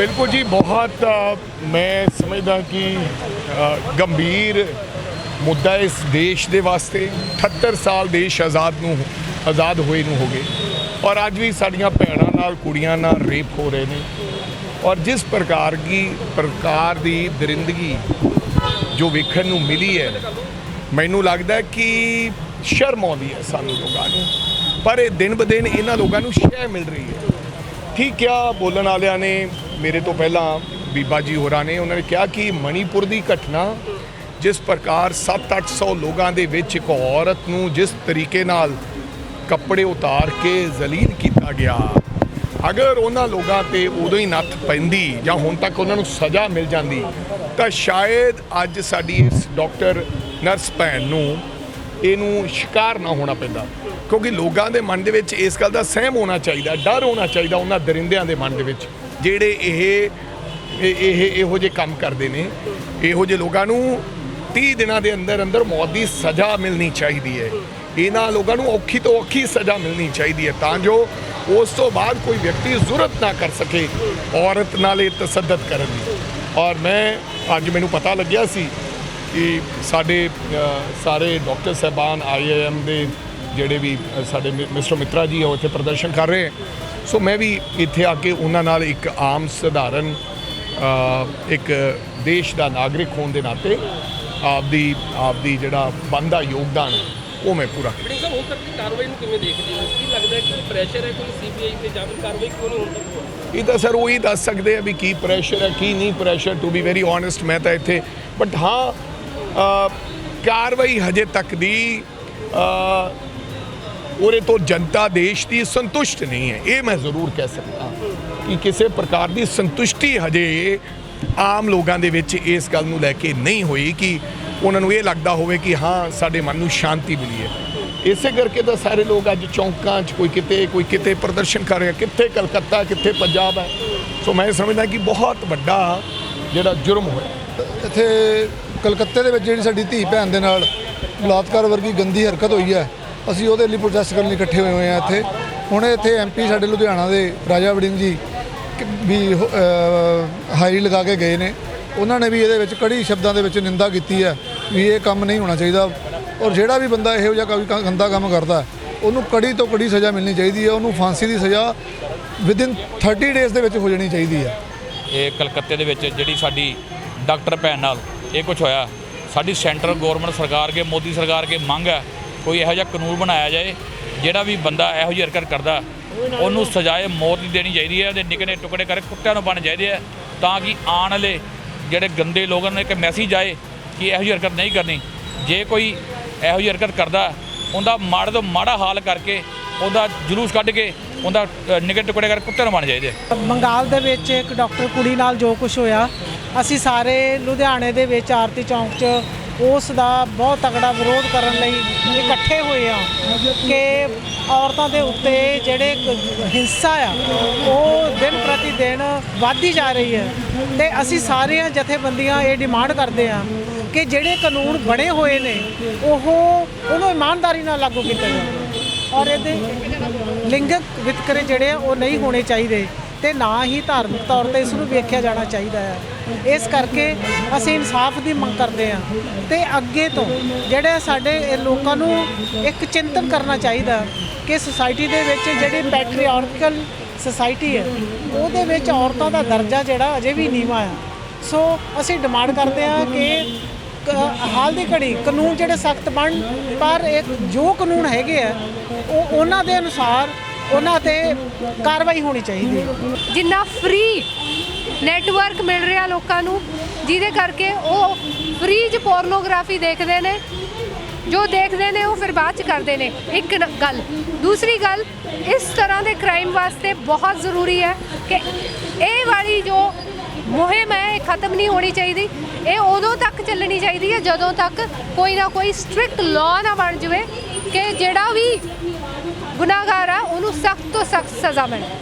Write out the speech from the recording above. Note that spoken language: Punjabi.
ਬਿਲਕੁਲ ਜੀ, ਬਹੁਤ ਮੈਂ ਸਮਝਦਾ ਕਿ ਗੰਭੀਰ ਮੁੱਦਾ ਇਸ ਦੇਸ਼ ਦੇ ਵਾਸਤੇ 78 ਸਾਲ ਦੇਸ਼ ਆਜ਼ਾਦ ਨੂੰ, ਆਜ਼ਾਦ ਹੋਏ ਨੂੰ ਹੋ ਗਏ। ਔਰ ਅੱਜ ਵੀ ਸਾਡੀਆਂ ਭੈਣਾਂ ਨਾਲ, ਕੁੜੀਆਂ ਨਾਲ ਰੇਪ ਹੋ ਰਹੇ ਨੇ। ਔਰ ਜਿਸ ਪ੍ਰਕਾਰ ਦੀ ਪ੍ਰਕਾਰ ਦੀ ਦਰਿੰਦਗੀ ਜੋ ਵੇਖਣ ਨੂੰ ਮਿਲੀ ਹੈ, ਮੈਨੂੰ ਲੱਗਦਾ ਕਿ ਸ਼ਰਮ ਆਉਂਦੀ ਹੈ ਸਾਨੂੰ ਲੋਕਾਂ ਨੂੰ। ਪਰ ਇਹ ਦਿਨ ਬ ਦਿਨ ਇਹਨਾਂ ਲੋਕਾਂ ਨੂੰ ਸ਼ੈ ਮਿਲ ਰਹੀ ਹੈ। ਠੀਕ ਆ ਬੋਲਣ ਵਾਲਿਆਂ ਨੇ ਮੇਰੇ ਤੋਂ ਪਹਿਲਾਂ ਬੀਬਾ ਜੀ ਹੋਰਾਂ ਨੇ ਉਹਨਾਂ ਨੇ ਕਿਹਾ ਕਿ ਮਣੀਪੁਰ ਦੀ ਘਟਨਾ ਜਿਸ ਪ੍ਰਕਾਰ 7-800 ਲੋਕਾਂ ਦੇ ਵਿੱਚ ਇੱਕ ਔਰਤ ਨੂੰ ਜਿਸ ਤਰੀਕੇ ਨਾਲ ਕੱਪੜੇ ਉਤਾਰ ਕੇ ਜ਼ਲੀਲ ਕੀਤਾ ਗਿਆ, ਅਗਰ ਉਹਨਾਂ ਲੋਕਾਂ ਤੇ ਉਦੋਂ ਹੀ ਨੱਥ ਪੈਂਦੀ ਜਾਂ ਹੁਣ ਤੱਕ ਉਹਨਾਂ ਨੂੰ ਸਜ਼ਾ ਮਿਲ ਜਾਂਦੀ, ਤਾਂ ਸ਼ਾਇਦ ਅੱਜ ਸਾਡੀ ਇਸ ਡਾਕਟਰ ਨਰਸ ਭੈਣ ਨੂੰ ਇਹਨੂੰ ਸ਼ਿਕਾਰ ਨਾ ਹੋਣਾ ਪੈਂਦਾ, ਕਿਉਂਕਿ ਲੋਕਾਂ ਦੇ ਮਨ ਦੇ ਵਿੱਚ ਇਸ ਗੱਲ ਦਾ ਸਹਿਮ ਹੋਣਾ ਚਾਹੀਦਾ, ਡਰ ਹੋਣਾ ਚਾਹੀਦਾ ਉਹਨਾਂ ਦਰਿੰਦਿਆਂ ਦੇ ਮਨ ਦੇ ਵਿੱਚ। ਜਿਹੜੇ ਇਹ ਇਹ ਇਹੋ ਜਿਹੇ ਕੰਮ ਕਰਦੇ ਨੇ, ਇਹੋ ਜਿਹੇ ਲੋਕਾਂ ਨੂੰ 30 ਦਿਨਾਂ ਦੇ ਅੰਦਰ ਅੰਦਰ ਮੌਤ ਦੀ ਸਜ਼ਾ ਮਿਲਣੀ ਚਾਹੀਦੀ ਹੈ ਇਹਨਾਂ ਲੋਕਾਂ ਨੂੰ ਔਖੀ ਤੋਂ ਔਖੀ ਸਜ਼ਾ ਮਿਲਣੀ ਚਾਹੀਦੀ ਹੈ ਤਾਂ ਜੋ ਉਸ ਤੋਂ ਬਾਅਦ ਕੋਈ ਵਿਅਕਤੀ ਜ਼ਰੂਰਤ ਨਾ ਕਰ ਸਕੇ, ਔਰਤ ਨਾਲ ਇਹ ਤਸੱਦਦ ਕਰਨ ਦੀ ਔਰ ਮੈਂ, ਅੱਜ ਮੈਨੂੰ ਪਤਾ ਲੱਗਿਆ ਸੀ ਕਿ ਸਾਡੇ ਸਾਰੇ ਡਾਕਟਰ ਸਾਹਿਬਾਨ ਆਈਆਈਐਮ ਦੇ ਜਿਹੜੇ ਵੀ ਸਾਡੇ ਮਿ- ਮਿਸਟਰ ਮਿੱਤਰਾ ਜੀ ਉਹ ਇੱਥੇ ਪ੍ਰਦਰਸ਼ਨ ਕਰ ਰਹੇ ਹੈ। ਸੋ ਮੈਂ ਵੀ ਇੱਥੇ ਆ ਕੇ ਉਹਨਾਂ ਨਾਲ ਇੱਕ ਆਮ ਸਧਾਰਨ ਇੱਕ ਦੇਸ਼ ਦਾ ਨਾਗਰਿਕ ਹੋਣ ਦੇ ਨਾਤੇ ਆਪਦੀ ਆਪਦੀ ਜਿਹੜਾ ਬੰਦਾ ਯੋਗਦਾਨ ਉਹ ਮੈਂ ਪੂਰਾ ਕੀਤਾ ਸਾਹਿਬ ਹੁਣ ਤੱਕ ਦੀ ਕਾਰਵਾਈ ਨੂੰ ਕਿਵੇਂ ਦੇਖਦੇ ਹੋ ਕੀ ਲੱਗਦਾ ਹੈ ਕਿ ਪ੍ਰੈਸ਼ਰ ਹੈ ਕੋਈ ਸੀਬੀਆਈ ਤੇ ਜਾਂ ਫਿਰ ਕਾਰਵਾਈ ਕਿਉਂ ਨਹੀਂ ਹੁਣ ਤੱਕ ਇਹ ਤਾਂ ਸਰ ਉਹੀ ਦੱਸ ਸਕਦੇ ਆ ਵੀ ਕੀ ਪ੍ਰੈਸ਼ਰ ਹੈ ਕੀ ਨਹੀਂ pressure to be very honest ਮੈਂ ਤਾਂ ਇੱਥੇ ਬਟ ਹਾਂ ਕਾਰਵਾਈ ਹਜੇ ਤੱਕ ਦੀ ਉਹਦੇ ਤੋਂ ਜਨਤਾ ਦੇਸ਼ ਦੀ ਸੰਤੁਸ਼ਟ ਨਹੀਂ ਹੈ ਇਹ ਮੈਂ ਜ਼ਰੂਰ ਕਹਿ ਸਕਦਾ ਕਿ ਕਿਸੇ ਪ੍ਰਕਾਰ ਦੀ ਸੰਤੁਸ਼ਟੀ ਹਜੇ ਆਮ ਲੋਕਾਂ ਦੇ ਵਿੱਚ ਇਸ ਗੱਲ ਨੂੰ ਲੈ ਕੇ ਨਹੀਂ ਹੋਈ ਕਿ ਉਹਨਾਂ ਨੂੰ ਇਹ ਲੱਗਦਾ ਹੋਵੇ ਕਿ ਹਾਂ ਸਾਡੇ ਮਨ ਨੂੰ ਸ਼ਾਂਤੀ ਮਿਲੀ ਹੈ ਇਸੇ ਕਰਕੇ ਤਾਂ ਸਾਰੇ ਲੋਕ ਅੱਜ ਚੌਂਕਾਂ 'ਚ ਕੋਈ ਕਿਤੇ ਕੋਈ ਕਿਤੇ ਪ੍ਰਦਰਸ਼ਨ ਕਰ ਰਿਹਾ ਕਿੱਥੇ ਕਲਕੱਤਾ ਕਿੱਥੇ ਪੰਜਾਬ ਹੈ ਸੋ ਮੈਂ ਸਮਝਦਾ ਕਿ ਬਹੁਤ ਵੱਡਾ ਜਿਹੜਾ ਜੁਰਮ ਹੋਇਆ ਇੱਥੇ ਕਲਕੱਤੇ ਦੇ ਵਿੱਚ ਜਿਹੜੀ ਸਾਡੀ ਧੀ ਭੈਣ ਦੇ ਨਾਲ ਬਲਾਤਕਾਰ ਵਰਗੀ ਗੰਦੀ ਹਰਕਤ ਹੋਈ ਹੈ ਅਸੀਂ ਉਹਦੇ ਲਈ ਪ੍ਰੋਟੈਸਟ ਕਰਨ ਲਈ ਇਕੱਠੇ ਹੋਏ ਹੋਏ ਆ ਇੱਥੇ। ਹੁਣ ਇੱਥੇ ਐਮਪੀ ਸਾਡੇ ਲੁਧਿਆਣਾ ਦੇ ਰਾਜਾ ਵੜਿੰਗ ਜੀ ਵੀ ਹੋ- ਲਗਾ ਕੇ ਗਏ ਨੇ। ਉਹਨਾਂ ਨੇ ਵੀ ਇਹਦੇ ਵਿੱਚ ਕੜੀ ਸ਼ਬਦਾਂ ਦੇ ਵਿੱਚ ਨਿੰਦਾ ਕੀਤੀ ਹੈ ਵੀ ਇਹ ਕੰਮ ਨਹੀਂ ਹੋਣਾ ਚਾਹੀਦਾ। ਔਰ ਜਿਹੜਾ ਵੀ ਬੰਦਾ ਇਹੋ ਜਿਹਾ ਕੋਈ ਕ- ਗੰਦਾ ਕੰਮ ਕਰਦਾ, ਉਹਨੂੰ ਕੜੀ ਤੋਂ ਕੜੀ ਸਜ਼ਾ ਮਿਲਣੀ ਚਾਹੀਦੀ ਹੈ ਉਹਨੂੰ ਫਾਂਸੀ ਦੀ ਸਜ਼ਾ ਵਿਦਿਨ 30 ਡੇਜ਼ ਦੇ ਵਿੱਚ ਹੋ ਜਾਣੀ ਚਾਹੀਦੀ ਹੈ ਇਹ ਕਲਕੱਤੇ ਦੇ ਵਿੱਚ ਜਿਹੜੀ ਸਾਡੀ ਡਾਕਟਰ ਭੈਣ ਨਾਲ ਇਹ ਕੁਝ ਹੋਇਆ, ਸਾਡੀ ਸੈਂਟਰ ਗਵਰਨਮੈਂਟ ਸਰਕਾਰ ਕੇ ਮੋਦੀ ਸਰਕਾਰ ਕੇ ਮੰਗ ਹੈ ਕੋਈ ਇਹੋ ਜਿਹਾ ਕਾਨੂੰਨ ਬਣਾਇਆ ਜਾਏ ਜਿਹੜਾ ਵੀ ਬੰਦਾ ਇਹੋ ਜਿਹੀ ਹਰਕਤ ਕਰਦਾ ਉਹਨੂੰ ਸਜ਼ਾਏ ਮੌਤ ਦੀ ਦੇਣੀ ਚਾਹੀਦੀ ਹੈ ਉਹਦੇ ਨਿੱਕੇ ਟੁਕੜੇ ਕਰਕੇ ਕੁੱਤਿਆਂ ਨੂੰ ਬਣ ਚਾਹੀਦੇ ਹੈ ਤਾਂ ਕਿ ਆਉਣ ਵਾਲੇ ਜਿਹੜੇ ਗੰਦੇ ਲੋਕਾਂ ਨੂੰ ਇੱਕ ਮੈਸੇਜ ਆਏ ਕਿ ਇਹੋ ਜਿਹੀ ਹਰਕਤ ਨਹੀਂ ਕਰਨੀ। ਜੇ ਕੋਈ ਇਹੋ ਜਿਹੀ ਹਰਕਤ ਕਰਦਾ ਉਹਦਾ ਮਾੜੇ ਤੋਂ ਮਾੜਾ ਹਾਲ ਕਰਕੇ ਉਹਦਾ ਜਲੂਸ ਕੱਢ ਕੇ ਉਹਦਾ ਅ, ਨਿੱਕੇ ਟੁਕੜੇ ਕਰਕੇ ਕੁੱਤਿਆਂ ਨੂੰ ਬਣ ਚਾਹੀਦੇ ਬੰਗਾਲ ਦੇ ਵਿੱਚ ਇੱਕ ਡਾਕਟਰ ਕੁੜੀ ਨਾਲ ਜੋ ਕੁਝ ਹੋਇਆ ਅਸੀਂ ਸਾਰੇ ਲੁਧਿਆਣੇ ਦੇ ਵਿੱਚ ਆਰਤੀ ਚੌਂਕ 'ਚ ਉਸ ਦਾ ਬਹੁਤ ਤਗੜਾ ਵਿਰੋਧ ਕਰਨ ਲਈ ਇਕੱਠੇ ਹੋਏ ਆ ਕਿ ਔਰਤਾਂ ਦੇ ਉੱਤੇ ਜਿਹੜੇ ਹਿੰਸਾ ਆ, ਉਹ ਦਿਨ ਪ੍ਰਤੀ ਦਿਨ ਵੱਧਦੀ ਜਾ ਰਹੀ ਹੈ ਤੇ ਅਸੀਂ ਸਾਰੀਆਂ ਜਥੇਬੰਦੀਆਂ ਇਹ ਡਿਮਾਂਡ ਕਰਦੇ ਆ ਕਿ ਜਿਹੜੇ ਕਾਨੂੰਨ ਬਣੇ ਹੋਏ ਨੇ, ਉਹ ਉਹਨੂੰ ਇਮਾਨਦਾਰੀ ਨਾਲ ਲਾਗੂ ਕੀਤਾ ਜਾਵੇ ਔਰ ਇਹਦੇ ਲਿੰਗਕ ਵਿਤਕਰੇ ਜਿਹੜੇ ਆ, ਉਹ ਨਹੀਂ ਹੋਣੇ ਚਾਹੀਦੇ ਤੇ ਨਾ ਹੀ ਧਾਰਮਿਕ ਤੌਰ ਤੇ ਇਸ ਨੂੰ ਵੇਖਿਆ ਜਾਣਾ ਚਾਹੀਦਾ ਹੈ। ਇਸ ਕਰਕੇ ਅਸੀਂ ਇਨਸਾਫ ਦੀ ਮੰਗ ਕਰਦੇ ਹਾਂ ਤੇ ਅੱਗੇ ਤੋਂ ਜਿਹੜੇ ਸਾਡੇ ਲੋਕਾਂ ਨੂੰ ਇੱਕ ਚਿੰਤਨ ਕਰਨਾ ਚਾਹੀਦਾ ਕਿ ਸੁਸਾਇਟੀ ਦੇ ਵਿੱਚ ਜਿਹੜੀ ਪੈਟਰੀਆਰਕਲ ਸੁਸਾਇਟੀ ਹੈ, ਉਹਦੇ ਵਿੱਚ ਔਰਤਾਂ ਦਾ ਦਰਜਾ ਜਿਹੜਾ ਅਜੇ ਵੀ ਨੀਵਾਂ ਆ। ਸੋ ਅਸੀਂ ਡਿਮਾਂਡ ਕਰਦੇ ਹਾਂ ਕਿ ਹਾਲ ਦੀ ਘੜੀ ਕਾਨੂੰਨ ਜਿਹੜੇ ਸਖਤ ਬਣ, ਪਰ ਇੱਕ ਜੋ ਕਾਨੂੰਨ ਹੈਗੇ ਆ, ਉਹ ਉਹਨਾਂ ਦੇ ਅਨੁਸਾਰ ਉਹਨਾਂ ਤੇ ਕਾਰਵਾਈ ਹੋਣੀ ਚਾਹੀਦੀ ਹੈ। ਜਿੰਨਾ ਫ੍ਰੀ ਨੈਟਵਰਕ ਮਿਲ ਰਿਹਾ ਲੋਕਾਂ ਨੂੰ, ਜਿਹਦੇ ਕਰਕੇ ਉਹ ਫ੍ਰੀ ਚ ਪੋਰਨੋਗ੍ਰਾਫੀ ਦੇਖਦੇ ਨੇ। ਜੋ ਦੇਖਦੇ ਨੇ, ਉਹ ਫਿਰ ਬਾਅਦ ਚ ਕਰਦੇ ਨੇ। ਇੱਕ ਨ- ਗੱਲ। ਦੂਸਰੀ ਗੱਲ, ਇਸ ਤਰ੍ਹਾਂ ਦੇ ਕ੍ਰਾਈਮ ਵਾਸਤੇ ਬਹੁਤ ਜ਼ਰੂਰੀ ਹੈ ਕਿ ਇਹ ਵਾਲੀ ਜੋ ਮੁਹਿੰਮ ਹੈ, ਇਹ ਖਤਮ ਨਹੀਂ ਹੋਣੀ ਚਾਹੀਦੀ। ਇਹ ਉਦੋਂ ਤੱਕ ਚੱਲਣੀ ਚਾਹੀਦੀ ਹੈ, ਜਦੋਂ ਤੱਕ ਕੋਈ ਨਾ ਕੋਈ ਸਟ੍ਰਿਕਟ ਲਾਅ ਨਾ ਬਣ ਜਾਵੇ ਕਿ ਜਿਹੜਾ ਵੀ ਗੁਨਾਹਗਾਰ ਆ, ਉਹਨੂੰ ਸਖਤ ਤੋਂ ਸਖਤ ਸਜ਼ਾ ਮਿਲੇ।